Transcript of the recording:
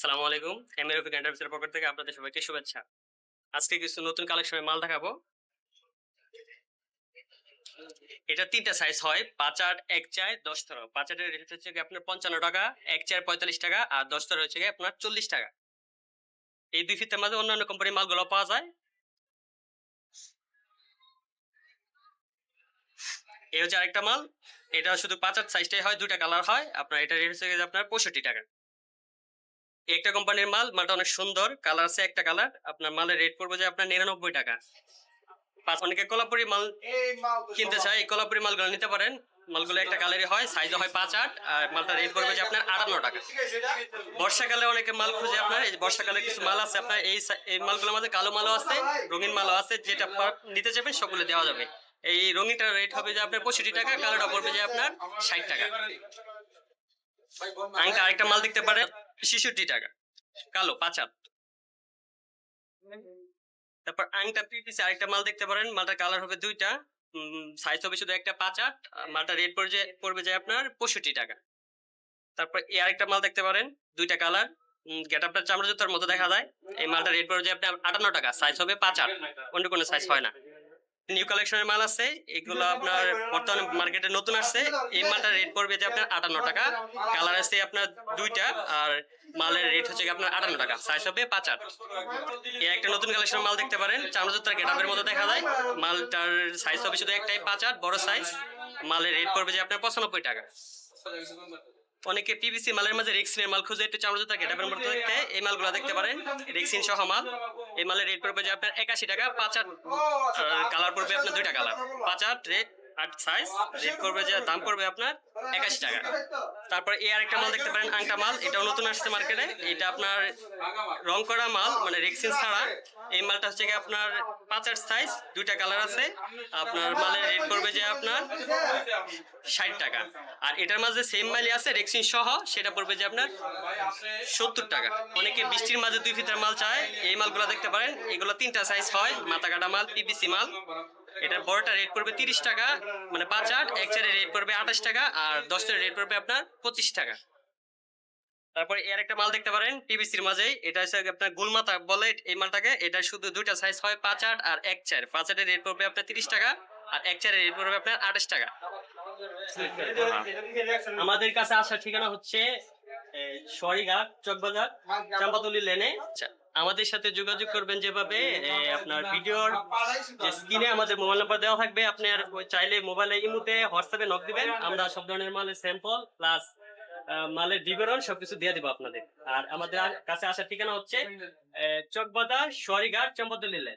সালামু আলাইকুম। এম রফিক এন্টারপ্রাইজের পক্ষ থেকে আপনাদের সবাইকে শুভেচ্ছা। আজকে কিছু নতুন কালেকশনের মাল দেখাবো। এটা তিনটা সাইজ হয়, পাঁচ আট, এক চার, দশ তেরো। পাঁচ আটের রেট হচ্ছে আপনার পঞ্চান্ন টাকা, এক চার পঁয়তাল্লিশ টাকা, আর দশ তেরো হচ্ছে আপনার চল্লিশ টাকা। এই দুই ফিতের মাঝে অন্যান্য কোম্পানির মালগুলো পাওয়া যায়। এই হচ্ছে আরেকটা মাল। এটা শুধু পাঁচ আট সাইজটাই হয় দুটা কালার হয়। আপনার এটা রেট হচ্ছে আপনার পঁয়ষট্টি টাকা। একটা কোম্পানির মাল মালটা অনেক সুন্দর কালার আছে একটা কালার আপনার মালের রেট পড়বে যে আপনার নিরানব্বই টাকা। পাঁচ অনেকে কলাপুরি মাল কিনতে চায় এই কলাপুরি মালগুলো নিতে পারেন। মালগুলো একটা কালারই হয় সাইজ হয় পাঁচ আট আর মালটা রেট পড়বে যে আপনার আটান্ন টাকা। বর্ষাকালে অনেকে মাল খুঁজে আপনার এই বর্ষাকালে কিছু মাল আছে আপনার এই এই মালগুলোর মধ্যে কালো মালও আছে রঙিন মালও আছে যেটা নিতে চাইবেন সবগুলো দেওয়া যাবে। এই রঙিনটার রেট হবে যে আপনার পঁয়ষট্টি টাকা কালোটা পড়বে যে আপনার ষাট টাকা। আরেকটা মাল দেখতে পারেন। ছেষট্টি টাকা। কালো পাঁচ হাত তারপর আংটা পিপিসি আরেকটা মাল দেখতে পারেন, মালটার কালার হবে দুইটা সাইজ হবে শুধু একটা পাঁচ আট মালটা রেট পড়বে পড়বে যে আপনার পঁয়ষট্টি টাকা। তারপর এই আরেকটা মাল দেখতে পারেন, দুইটা কালার গেট আপটা চামড়া জুতার মতো দেখা যায়, এই মালটা রেট পড়বে যে আপনার আটান্ন টাকা সাইজ হবে পাঁচ আট অন্য কোনো সাইজ হয় না। নিউ কালেকশনের মাল আছে এগুলো আপনার বর্তমানে মার্কেটে নতুন আসছে। এই মালটার রেট পড়বে যে আপনার আটান্ন টাকা কালার আছে আপনার দুইটা আর মালের রেট হচ্ছে আপনার আটান্ন টাকা সাইজ হবে পাঁচ আট। একটা নতুন কালেকশনের মাল দেখতে পারেন চামড়া জুতার গেটাপের মতো দেখা যায়। মালটার সাইজ হবে শুধু একটাই পাঁচ আট বড় সাইজ মালের রেট পড়বে যে আপনার পঁচানব্বই টাকা। অনেকে পিভিসি মালের মাঝে রেক্সিনের মাল খুঁজে একটু চামড়া থাকে গেটাপের মতো দেখতে এই মালগুলো দেখতে পারেন। রেক্সিন সহ মাল। এই মালের রেট পড়বে যে আপনার একাশি টাকা, পাঁচ আট কালার পড়বে আপনার দুইটা কালার পাঁচ আট রেট আট সাইজ রেট করবে যে দাম পড়বে আপনার একাশি টাকা। তারপর এই আরেকটা মাল দেখতে পারেন আংটা মাল, এটাও নতুন আসছে মার্কেটে এটা আপনার রং করা মাল মানে রেক্সিন ছাড়া। এই মালটা হচ্ছে কি আপনার পাঁচ আট সাইজ দুইটা কালার আছে। আপনার মালের রেট করবে যে আপনার ষাট টাকা। আর এটার মাঝে সেম মালই আছে রেক্সিন সহ, সেটা পড়বে যে আপনার সত্তর টাকা। অনেকে বৃষ্টির মাঝে দুই ফিটার মাল চায়। এই মালগুলো দেখতে পারেন, এগুলো তিনটা সাইজ হয় মাথা কাটা মাল পিপিসি মাল। এটার বড়টা রেট পড়বে তিরিশ টাকা মানে পাঁচ আট এক চারের রেট পড়বে আঠাশ টাকা আর দশটার রেট পড়বে আপনার পঁচিশ টাকা। তারপরে এর একটা মাল দেখতে পারেন পিবিসির মাঝে এটা হচ্ছে আপনার গোলমাতা বলে এই মালটাকে এটা শুধু দুইটা সাইজ হয় পাঁচ আট আর এক চার। পাঁচ আটের রেট পড়বে আপনার তিরিশ টাকা আর এক চারের রেট পড়বে আপনার আঠাশ টাকা। আমাদের কাছে আসার ঠিকানা হচ্ছে সরিঘাট চকবাজার চাম্পাতলি লেনে। আচ্ছা, আমাদের সাথে যোগাযোগ করবেন যেভাবে আপনার ভিডিওর যে স্ক্রিনে আমাদের মোবাইল নাম্বার দেওয়া থাকবে আপনার আর চাইলে মোবাইলে ইমুতে হোয়াটসঅ্যাপে নক দিবেন। আমরা সব ধরনের মালের স্যাম্পল প্লাস মালের বিবরণ সবকিছু দিয়ে দিব আপনাদের। আর আমাদের কাছে আসার ঠিকানা হচ্ছে চকবাদা সরিঘাট চম্পদলিলে